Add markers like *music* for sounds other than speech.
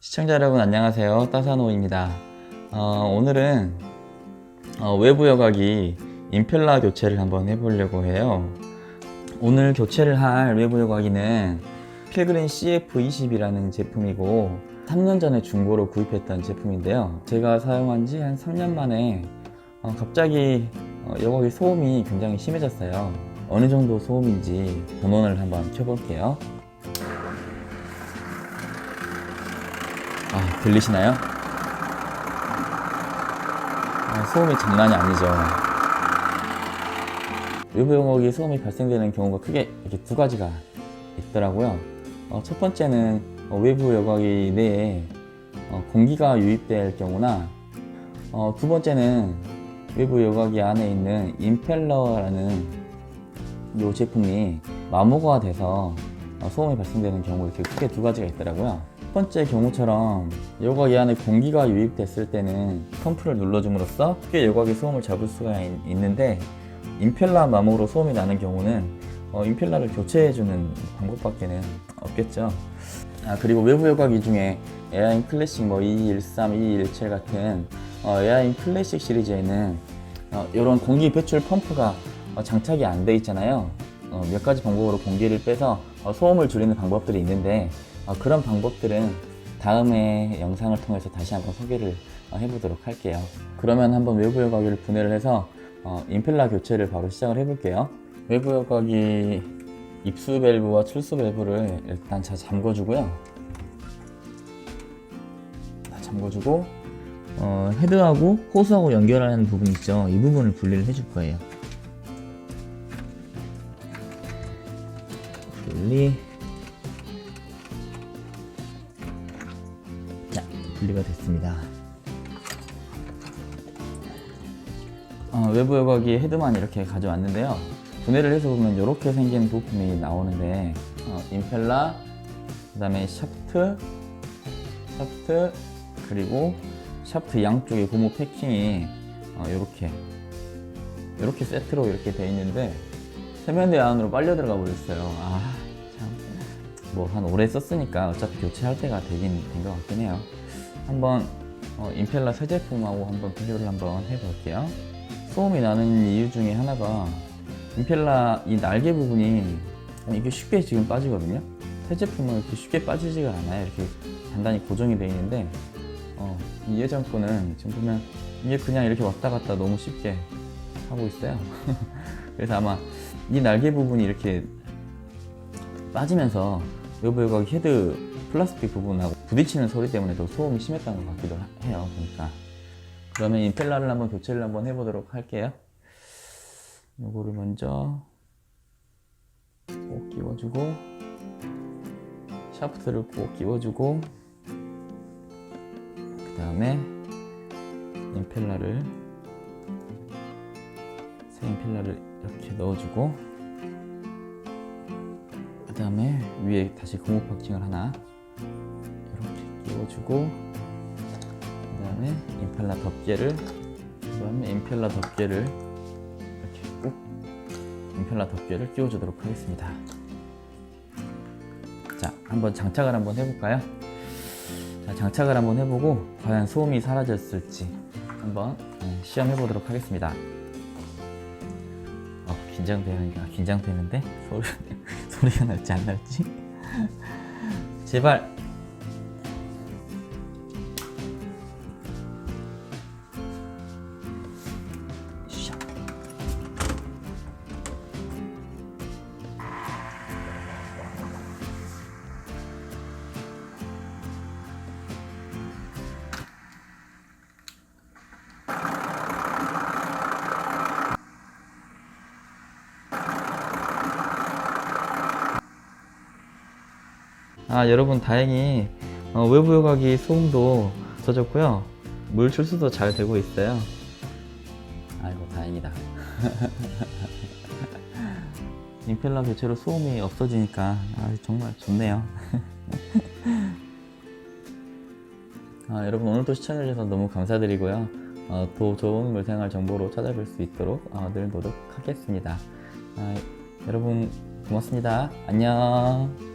시청자 여러분 안녕하세요. 따사노입니다. 어, 오늘은 어, 외부 여과기 임펠라 교체를 한번 해보려고 해요. 오늘 교체를 할 외부 여과기는 필그린 CF20이라는 제품이고 3년 전에 중고로 구입했던 제품인데요. 제가 사용한 지 한 3년 만에 어, 갑자기 어, 여과기 소음이 굉장히 심해졌어요. 어느 정도 소음인지 번호를 한번 켜볼게요 아, 들리시나요? 아, 소음이 장난이 아니죠. 외부 영역이 소음이 발생되는 경우가 크게 이렇게 두 가지가 있더라고요. 어, 첫 번째는 어, 외부 여과기 내에 어, 공기가 유입될 경우나 어, 두 번째는 외부 여과기 안에 있는 임펠러라는 이 제품이 마모가 돼서 어, 소음이 발생되는 경우 이렇게 크게 두 가지가 있더라고요. 첫 번째 경우처럼 여과기 안에 공기가 유입됐을 때는 펌프를 눌러줌으로써 크게 여과기 소음을 잡을 수가 있, 있는데 임펠러 마모로 소음이 나는 경우는 어, 임펠러를 교체해주는 방법밖에는 없겠죠. 아 그리고 외부 여과기 중에 에어인 클래식 뭐 2213, 2217 같은 어, 에어인 클래식 시리즈에는 어, 이런 공기 배출 펌프가 어, 장착이 안 돼 있잖아요. 어, 몇 가지 방법으로 공기를 빼서 어, 소음을 줄이는 방법들이 있는데 어, 그런 방법들은 다음에 영상을 통해서 다시 한번 소개를 어, 해보도록 할게요. 그러면 한번 외부 여과기를 분해를 해서 어, 임펠러 교체를 바로 시작을 해볼게요. 외부 여과기 입수 밸브와 출수 밸브를 일단 잘 잠궈주고요. 다 잠궈주고 어, 헤드하고 호스하고 연결하는 부분 있죠. 이 부분을 분리를 해줄 거예요. 분리. 분리가 됐습니다. 어, 외부 여과기 헤드만 이렇게 가져왔는데요. 분해를 해서 보면 이렇게 생긴 부품이 나오는데 어, 임펠라, 그 다음에 샤프트, 샤프트 그리고 샤프트 양쪽에 고무 패킹이 어, 이렇게 이렇게 세트로 이렇게 돼 있는데 세면대 안으로 빨려 들어가 버렸어요. 아, 참. 뭐 한 오래 썼으니까 어차피 교체할 때가 되긴 된 것 같긴 해요. 한번 어, 임펠러 새 제품하고 한번 비교를 한번 해볼게요. 소음이 나는 이유 중에 하나가 임펠러 이 날개 부분이 이게 쉽게 지금 빠지거든요. 새 제품은 이렇게 쉽게 빠지지가 않아요. 이렇게 단단히 고정이 되어 있는데 어, 이 예전 거는 지금 보면 이게 그냥 이렇게 왔다 갔다 너무 쉽게 하고 있어요. *laughs* 그래서 아마 이 날개 부분이 이렇게 빠지면서 여과기 헤드 플라스틱 부분하고 부딪히는 소리 때문에 더 소음이 심했던 것 같기도 하- 해요. 보니까. 그러면 임펠러를 한번 교체를 한번 해보도록 할게요. 요거를 먼저 꼭 끼워주고 샤프트를 꼭 끼워주고 그 다음에 임펠러를 새 임펠러를 이렇게 넣어주고 그 다음에 위에 다시 고무 박칭을 하나 이렇게 끼워주고 그 다음에 임펠러 덮개를 그 다음에 임펠러 덮개를 이렇게 꼭 임펠러 덮개를 끼워주도록 하겠습니다 자 한번 장착을 한번 해볼까요? 자, 장착을 한번 해보고 과연 소음이 사라졌을지 한번 네, 시험해 보도록 하겠습니다. 어, 긴장되는가 긴장되는데 *laughs* 소리 소리가 날지 안 날지? 제발 아 여러분 다행히 어, 외부 여과기 소음도 없어졌고요. 물 출수도 잘 되고 있어요. 아이고 다행이다. *laughs* 임펠러 교체로 소음이 없어지니까 아, 정말 좋네요. *laughs* 아, 여러분 오늘도 시청해주셔서 너무 감사드리고요. 어, 더 좋은 물생활 정보로 찾아뵐 수 있도록 어, 늘 노력하겠습니다. 아, 여러분 고맙습니다. 안녕